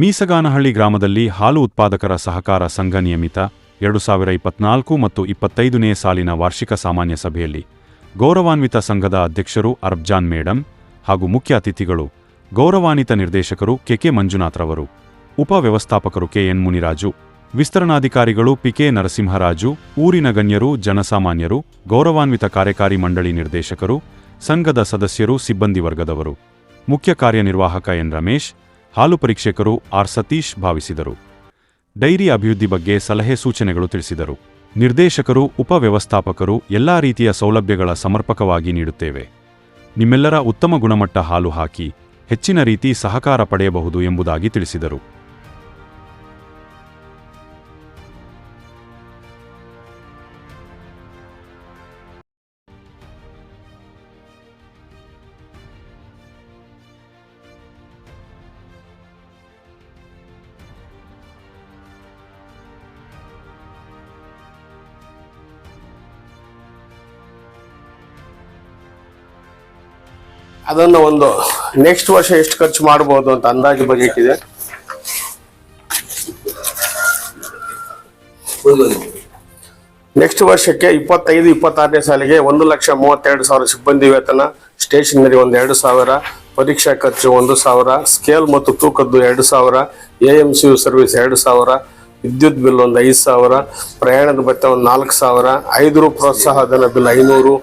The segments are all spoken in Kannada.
ಮೀಸಗಾನಹಳ್ಳಿ ಗ್ರಾಮದಲ್ಲಿ ಹಾಲು ಉತ್ಪಾದಕರ ಸಹಕಾರ ಸಂಘ ನಿಯಮಿತ ಎರಡು ಸಾವಿರ ಇಪ್ಪತ್ನಾಲ್ಕು ಮತ್ತು ಇಪ್ಪತ್ತೈದನೇ ಸಾಲಿನ ವಾರ್ಷಿಕ ಸಾಮಾನ್ಯ ಸಭೆಯಲ್ಲಿ ಗೌರವಾನ್ವಿತ ಸಂಘದ ಅಧ್ಯಕ್ಷರು ಅರ್ಬ್ಜಾನ್ ಮೇಡಂ ಹಾಗೂ ಮುಖ್ಯ ಅತಿಥಿಗಳು ಗೌರವಾನ್ವಿತ ನಿರ್ದೇಶಕರು ಕೆಕೆ ಮಂಜುನಾಥ್ರವರು ಉಪವ್ಯವಸ್ಥಾಪಕರು ಕೆಎನ್ ಮುನಿರಾಜು, ವಿಸ್ತರಣಾಧಿಕಾರಿಗಳು ಪಿಕೆ ನರಸಿಂಹರಾಜು, ಊರಿನ ಗಣ್ಯರು, ಜನಸಾಮಾನ್ಯರು, ಗೌರವಾನ್ವಿತ ಕಾರ್ಯಕಾರಿ ಮಂಡಳಿ ನಿರ್ದೇಶಕರು, ಸಂಘದ ಸದಸ್ಯರು, ಸಿಬ್ಬಂದಿ ವರ್ಗದವರು. ಮುಖ್ಯ ಕಾರ್ಯನಿರ್ವಾಹಕ ಎನ್ ರಮೇಶ್ ಹಾಲು ಪರೀಕ್ಷಕರು ಆರ್ ಸತೀಶ್ ಭಾವಿಸಿದರು. ಡೈರಿ ಅಭಿವೃದ್ಧಿ ಬಗ್ಗೆ ಸಲಹೆ ಸೂಚನೆಗಳು ತಿಳಿಸಿದರು. ನಿರ್ದೇಶಕರು ಉಪವ್ಯವಸ್ಥಾಪಕರು ಎಲ್ಲಾ ರೀತಿಯ ಸೌಲಭ್ಯಗಳ ಸಮರ್ಪಕವಾಗಿ ನೀಡುತ್ತೇವೆ. ನಿಮ್ಮೆಲ್ಲರ ಉತ್ತಮ ಗುಣಮಟ್ಟ ಹಾಲು ಹಾಕಿ ಹೆಚ್ಚಿನ ರೀತಿ ಸಹಕಾರ ಪಡೆಯಬಹುದು ಎಂಬುದಾಗಿ ತಿಳಿಸಿದರು. ಅದನ್ನು ಒಂದು ನೆಕ್ಸ್ಟ್ ವರ್ಷ ಎಷ್ಟು ಖರ್ಚು ಮಾಡಬಹುದು ಅಂತ ಅಂದಾಜು ಬಜೆಟ್ ಇದೆ ನೆಕ್ಸ್ಟ್ ವರ್ಷಕ್ಕೆ ಇಪ್ಪತ್ತೈದು, ಇಪ್ಪತ್ತಾರನೇ ಸಾಲಿಗೆ ಒಂದು ಲಕ್ಷ ಮೂವತ್ತೆರಡು ಸಾವಿರ ಸಿಬ್ಬಂದಿ ವೇತನ ಸ್ಟೇಷನರಿ ಒಂದು ಎರಡು ಸಾವಿರ, ಪರೀಕ್ಷಾ ಖರ್ಚು ಒಂದು ಸಾವಿರ ಸ್ಕೇಲ್ ಮತ್ತು ತೂಕದ್ದು ಎರಡು ಸಾವಿರ A M C U service ಎರಡು ಸಾವಿರ ವಿದ್ಯುತ್ ಬಿಲ್ ಒಂದು ಐದು ಸಾವಿರ, ಪ್ರಯಾಣದ ಭತ್ತ ಒಂದು ನಾಲ್ಕು ಸಾವಿರ, ಐದು ರು ಪ್ರೋತ್ಸಾಹಧನ ಬಿಲ್ ಐನೂರು,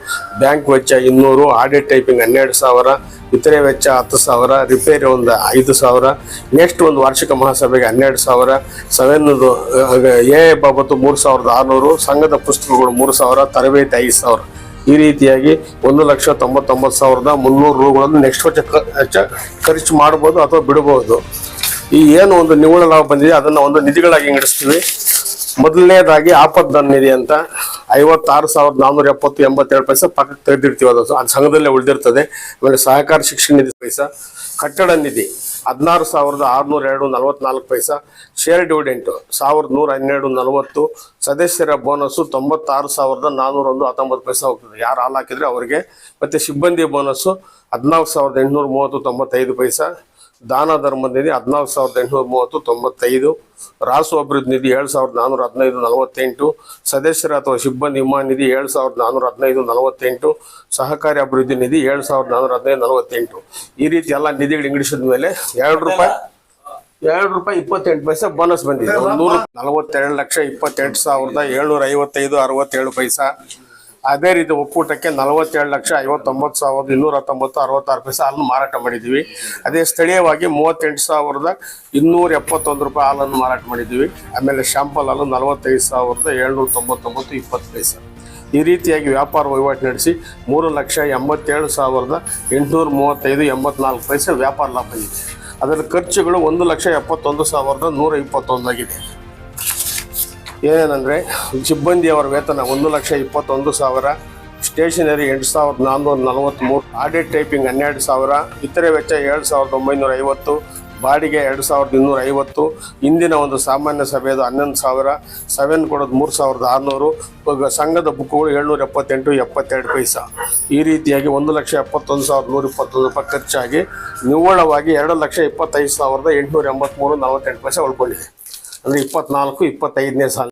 ಬ್ಯಾಂಕ್ ವೆಚ್ಚ ಇನ್ನೂರು, ಆಡಿಟ್ ಟೈಪಿಂಗ್ ಹನ್ನೆರಡು ಸಾವಿರ, ಇತರೆ ವೆಚ್ಚ ಹತ್ತು ಸಾವಿರ, ರಿಪೇರಿ ಒಂದು ಐದು ಸಾವಿರ, ನೆಕ್ಸ್ಟ್ ಒಂದು ವಾರ್ಷಿಕ ಮಹಾಸಭೆಗೆ ಹನ್ನೆರಡು ಸಾವಿರ ಸೆವೆನ್ ಎ ಬಾಬತ್ತು ಮೂರು ಸಾವಿರದ ಆರುನೂರು, ಸಂಘದ ಪುಸ್ತಕಗಳು ಮೂರು ಸಾವಿರ, ತರಬೇತಿ ಐದು ಸಾವಿರ. ಈ ರೀತಿಯಾಗಿ ಒಂದು ಲಕ್ಷ ತೊಂಬತ್ತೊಂಬತ್ತು ಸಾವಿರದ ಮುನ್ನೂರು ರೂಗಳನ್ನು ನೆಕ್ಸ್ಟ್ ವರ್ಷ ಖರ್ಚು ಮಾಡ್ಬೋದು ಅಥವಾ ಬಿಡಬಹುದು. ಈ ಏನು ಒಂದು ನಿವ್ವಳ ಲಾಭ ಬಂದಿದೆ, ಅದನ್ನ ಒಂದು ನಿಧಿಗಳಾಗಿ ಇಂಗಡಿಸ್ತೀವಿ ಮೊದಲನೇದಾಗಿ ಆಪದ್ದನ್ ನಿಧಿ ಅಂತ ಐವತ್ತಾರು ಸಾವಿರದ ನಾನ್ನೂರ ಎಪ್ಪತ್ತು ಎಂಬತ್ತೇಳು ಪೈಸೆ ಪಕ್ಕ ತೆಗೆದಿರ್ತೀವಿ ಅದು. ಅದು ಸಂಘದಲ್ಲೇ ಉಳಿದಿರ್ತದೆ. ಆಮೇಲೆ ಸಹಕಾರ ಶಿಕ್ಷಣ ನಿಧಿ ಪೈಸಾ, ಕಟ್ಟಡ ನಿಧಿ ಹದಿನಾರು ಸಾವಿರದ ಆರುನೂರ ಎರಡು ನಲವತ್ನಾಲ್ಕು ಪೈಸಾ ಶೇರ್ ಡಿವಿಡೆಂಟ್ ಸಾವಿರದ ನೂರ ಹನ್ನೆರಡು ನಲವತ್ತು, ಸದಸ್ಯರ ಬೋನಸ್ಸು ತೊಂಬತ್ತಾರು ಸಾವಿರದ ನಾನ್ನೂರ ಒಂದು ಹತ್ತೊಂಬತ್ತು ಪೈಸೆ ಹೋಗ್ತದೆ. ಯಾರು ಹಾಲು ಹಾಕಿದ್ರೆ ಅವರಿಗೆ. ಮತ್ತೆ ಸಿಬ್ಬಂದಿ ಬೋನಸ್ಸು ಹದಿನಾಲ್ಕು ಸಾವಿರದ ಎಂಟುನೂರ ಮೂವತ್ತು ತೊಂಬತ್ತೈದು ಪೈಸಾ ದಾನ ಧರ್ಮ ನಿಧಿ ಹದಿನಾಲ್ಕು ಸಾವಿರದ ಎಂಟುನೂರ ಮೂವತ್ತು ತೊಂಬತ್ತೈದು. ರಾಸು ಅಭಿವೃದ್ಧಿ ನಿಧಿ ಏಳು ಸಾವಿರದ ನಾನ್ನೂರ ಹದಿನೈದು ನಲವತ್ತೆಂಟು. ಸದಸ್ಯರ ಅಥವಾ ಸಿಬ್ಬಂದಿ ವಿಮಾ ನಿಧಿ ಏಳು ಸಾವಿರದ ನಾನ್ನೂರ ಹದಿನೈದು ನಲವತ್ತೆಂಟು. ಸಹಕಾರಿ ಅಭಿವೃದ್ಧಿ ನಿಧಿ ಏಳು ಸಾವಿರದ ನಾನ್ನೂರ ಹದಿನೈದು ನಲವತ್ತೆಂಟು. ಈ ರೀತಿ ಎಲ್ಲ ನಿಧಿಗಳು ಇಂಗ್ಲಿಷದ ಮೇಲೆ ಎರಡು ರೂಪಾಯಿ ಎರಡು ರೂಪಾಯಿ ಇಪ್ಪತ್ತೆಂಟು ಪೈಸೆ ಬೋನಸ್ ಬಂದಿದೆ. ನೂರ ನಲವತ್ತೆರಡು ಲಕ್ಷ ಇಪ್ಪತ್ತೆಂಟು ಸಾವಿರದ ಏಳ್ನೂರ ಐವತ್ತೈದು ಅರವತ್ತೇಳು ಪೈಸಾ. ಅದೇ ರೀತಿ ಒಕ್ಕೂಟಕ್ಕೆ ನಲವತ್ತೇಳು ಲಕ್ಷ ಐವತ್ತೊಂಬತ್ತು ಸಾವಿರದ ಇನ್ನೂರ ಹತ್ತೊಂಬತ್ತು ಅರವತ್ತಾರು ಪೈಸೆ ಹಾಲನ್ನು ಮಾರಾಟ ಮಾಡಿದ್ದೀವಿ. ಅದೇ ಸ್ಥಳೀಯವಾಗಿ ಮೂವತ್ತೆಂಟು ಸಾವಿರದ ಇನ್ನೂರ ಎಪ್ಪತ್ತೊಂದು ರೂಪಾಯಿ ಹಾಲನ್ನು ಮಾರಾಟ ಮಾಡಿದ್ದೀವಿ. ಆಮೇಲೆ ಶಾಂಪಲ್ ಹಾಲು ನಲವತ್ತೈದು ಸಾವಿರದ ಏಳ್ನೂರ ತೊಂಬತ್ತೊಂಬತ್ತು ಇಪ್ಪತ್ತು ಪೈಸೆ. ಈ ರೀತಿಯಾಗಿ ವ್ಯಾಪಾರ ವಹಿವಾಟು ನಡೆಸಿ ಮೂರು ಲಕ್ಷ ಎಂಬತ್ತೇಳು ಸಾವಿರದ ಎಂಟುನೂರ ಮೂವತ್ತೈದು ಎಂಬತ್ನಾಲ್ಕು ಪೈಸೆ ವ್ಯಾಪಾರ ಲಾಭ ಇದೆ. ಅದರ ಖರ್ಚುಗಳು ಒಂದು ಲಕ್ಷ ಎಪ್ಪತ್ತೊಂದು ಸಾವಿರದ ನೂರ ಇಪ್ಪತ್ತೊಂದಾಗಿದೆ ಏನೇನೆಂದರೆ ಸಿಬ್ಬಂದಿಯವರ ವೇತನ ಒಂದು ಲಕ್ಷ ಇಪ್ಪತ್ತೊಂದು ಸಾವಿರ, ಸ್ಟೇಷನರಿ ಎಂಟು ಸಾವಿರದ ನಾನ್ನೂರ ನಲವತ್ತ್ಮೂರು ಆಡಿಟ್ ಟೈಪಿಂಗ್ ಹನ್ನೆರಡು ಸಾವಿರ, ಇತರೆ ವೆಚ್ಚ ಏಳು ಸಾವಿರದ ಒಂಬೈನೂರ ಐವತ್ತು, ಬಾಡಿಗೆ ಎರಡು ಸಾವಿರದ ಇನ್ನೂರ ಐವತ್ತು, ಇಂದಿನ ಒಂದು ಸಾಮಾನ್ಯ ಸಭೆಯದು ಹನ್ನೊಂದು ಸಾವಿರ, ಸೆವೆನ್ ಕೊಡೋದು ಮೂರು ಸಾವಿರದ ಆರುನೂರು ಸಂಘದ ಬುಕ್ಗಳು ಏಳ್ನೂರ ಎಪ್ಪತ್ತೆಂಟು, ಎಪ್ಪತ್ತೆರಡು ಪೈಸಾ. ಈ ರೀತಿಯಾಗಿ ಒಂದು ಲಕ್ಷ ಎಪ್ಪತ್ತೊಂದು ಸಾವಿರದ ನೂರ ಇಪ್ಪತ್ತೊಂದು ರೂಪಾಯಿ ಖರ್ಚಾಗಿ ನಿವ್ವಳವಾಗಿ ಎರಡು ಲಕ್ಷ ಇಪ್ಪತ್ತೈದು ಸಾವಿರದ ಎಂಟುನೂರ ಎಂಬತ್ತ್ಮೂರು ನಲವತ್ತೆಂಟು ಪೈಸೆ ಉಳ್ಕೊಂಡಿದೆ. ಅಂದರೆ ಇಪ್ಪತ್ನಾಲ್ಕು, ಇಪ್ಪತ್ತೈದನೇ ಸಾಲ